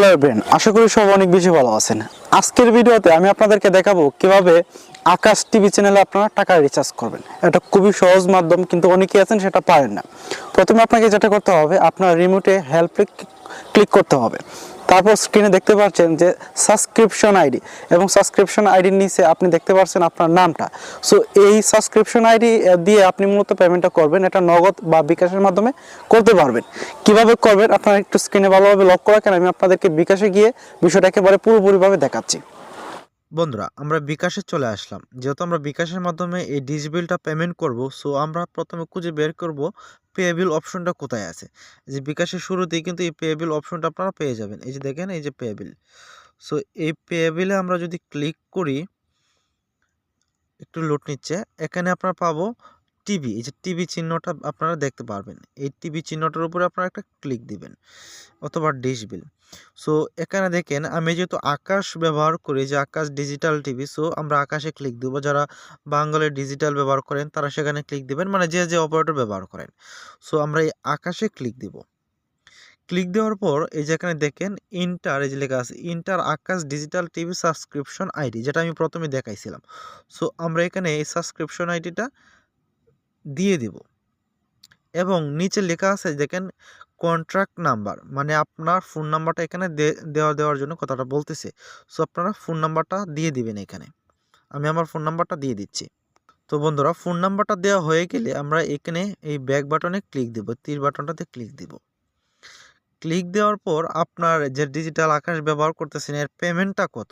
Hello brain আশা করি সব অনেক বেশি ভালো আছেন। আজকের ভিডিওতে আমি আপনাদেরকে দেখাবো কীভাবে আকাশ টিভি চ্যানেলে আপনারা টাকা রিচার্জ করবেন। এটা খুবই সহজ মাধ্যম, কিন্তু অনেকেই আছেন সেটা পারেন না। প্রথমে আপনাকে যেটা করতে হবে, আপনার রিমোটে হেল্প ক্লিক করতে হবে। তারপর স্ক্রিনে দেখতে পাচ্ছেন যে সাবস্ক্রিপশন আইডি এবং সাবস্ক্রিপশন আইডির নিচে আপনি দেখতে পাচ্ছেন আপনার নামটা। সো এই সাবস্ক্রিপশন আইডি দিয়ে আপনি মূলত পেমেন্টটা করবেন, এটা নগদ বা বিকাশের মাধ্যমে করতে পারবেন। কীভাবে করবেন? আপনারা একটু স্ক্রিনে ভালোভাবে লক্ষ্য রাখেন, আমি আপনাদেরকে বিকাশে গিয়ে বিষয়টা একেবারে পুরোপুরিভাবে দেখাচ্ছি। বন্ধুরা, আমরা বিকাশে চলে আসলাম। যেহেতু আমরা বিকাশের মাধ্যমে এই ডিশ বিলটা পেমেন্ট করব সো আমরা প্রথমে খুঁজে বের করব পেবিল অপশনটা কোথায় আছে। যে বিকাশের শুরুতেই কিন্তু এই পেবিল অপশনটা আপনারা পেয়ে যাবেন। এই যে দেখেন, এই যে পেবিল সো এই পেবিলে আমরা যদি ক্লিক করি, একটু লোড নিচ্ছে, এখানে আপনারা পাবো টিভি এই যে টিভি চিহ্নটা আপনারা দেখতে পারবেন। এই টিভি চিহ্নটার উপরে আপনারা একটা ক্লিক দিবেন, অথবা ডিশ বিল সো এখানে দেখেন, আমি যেহেতু আকাশ ব্যবহার করি, যে আকাশ ডিজিটাল টিভি সো আমরা আকাশে ক্লিক দেবো। যারা বাঙ্গালের ডিজিটাল ব্যবহার করেন, তারা সেখানে ক্লিক দিবেন মানে যে যে অপারেটর ব্যবহার করেন। সো আমরা এই আকাশে ক্লিক দিব। ক্লিক দেওয়ার পর, এই যে এখানে দেখেন ইন্টার এই যে লেখা আছে enter Akash digital TV subscription ID যেটা আমি প্রথমে দেখাইছিলাম। সো আমরা এখানে এই সাবস্ক্রিপশন আইডিটা দিয়ে দিব। এবং নিচে লেখা আছে, দেখেন কন্ট্রাক্ট নাম্বার মানে আপনার ফোন নাম্বারটা এখানে দেওয়া, দেওয়ার জন্য কথাটা বলতেছে। সো আপনারা ফোন নাম্বারটা দিয়ে দিবেন এখানে। আমি আমার ফোন নাম্বারটা দিয়ে দিচ্ছি। তো বন্ধুরা ফোন নাম্বারটা দেওয়া হয়ে গেলে আমরা এখানে এই ব্যাক বাটনে ক্লিক দেব, তীর বাটনটাতে ক্লিক দেব। ক্লিক দেওয়ার পর আপনার যে ডিজিটাল আকাশ ব্যবহার করতেছেন, এর পেমেন্টটা কত?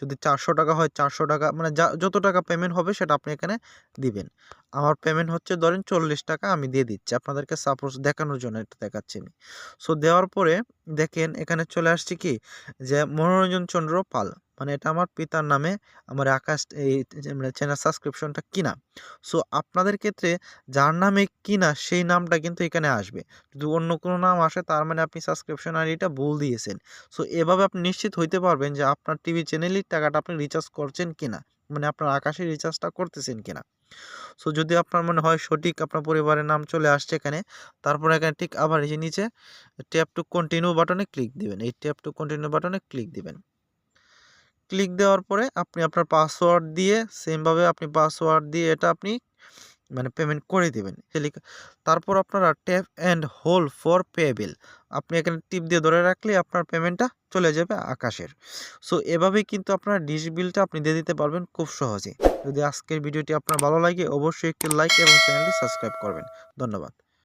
যদি চারশো টাকা হয়, চারশো টাকা মানে যা, যত টাকা পেমেন্ট হবে সেটা আপনি এখানে দিবেন। আমার পেমেন্ট হচ্ছে ধরেন চল্লিশ টাকা আমি দিয়ে দিচ্ছি। আপনাদেরকে সাপোজ দেখানোর জন্য এটা দেখাচ্ছি আমি। সো দেওয়ার পরে দেখেন এখানে চলে আসছে কি? যে মনোরঞ্জন চন্দ্র পাল। মানে এটা আমার পিতার নামে আমার আকাশ এই মানে চ্যানেল সাবস্ক্রিপশনটা কিনা। সো আপনাদের ক্ষেত্রে যার নামে কিনা সেই নামটা কিন্তু এখানে আসবে। যদি অন্য কোনো নাম আসে, তার মানে আপনি সাবস্ক্রিপশন আইডিটা ভুল দিয়েছেন। সো এভাবে আপনি নিশ্চিত হইতে পারবেন যে আপনার টিভি চ্যানেলের টাকাটা আপনি রিচার্জ করছেন কিনা মানে আপনার আকাশে রিচার্জটা করতেছেন কিনা। সো যদি আপনার মনে হয় সঠিক আপনার পরিবারের নাম চলে আসছে এখানে, তারপর এখানে ঠিক আবার এই নিচে ট্যাপ টু কন্টিনিউ বাটনে ক্লিক দিবেন। এই ট্যাপ টু কন্টিনিউ বাটনে ক্লিক দিবেন। ক্লিক দেওয়ার পরে আপনি আপনার পাসওয়ার্ড দিয়ে সেমভাবে আপনি পাসওয়ার্ড দিয়ে এটা আপনি মানে পেমেন্ট করে দেবেন। তারপর আপনারা ট্যাপ অ্যান্ড হোল ফর পেবিল আপনি এখানে টিপ দিয়ে ধরে রাখলে আপনার পেমেন্টটা চলে যাবে আকাশের। সো এভাবেই কিন্তু আপনার ডিশ বিলটা আপনি দিয়ে দিতে পারবেন খুব সহজে। যদি আজকের ভিডিওটি আপনার ভালো লাগে, অবশ্যই একটি লাইক এবং চ্যানেলটি সাবস্ক্রাইব করবেন। ধন্যবাদ।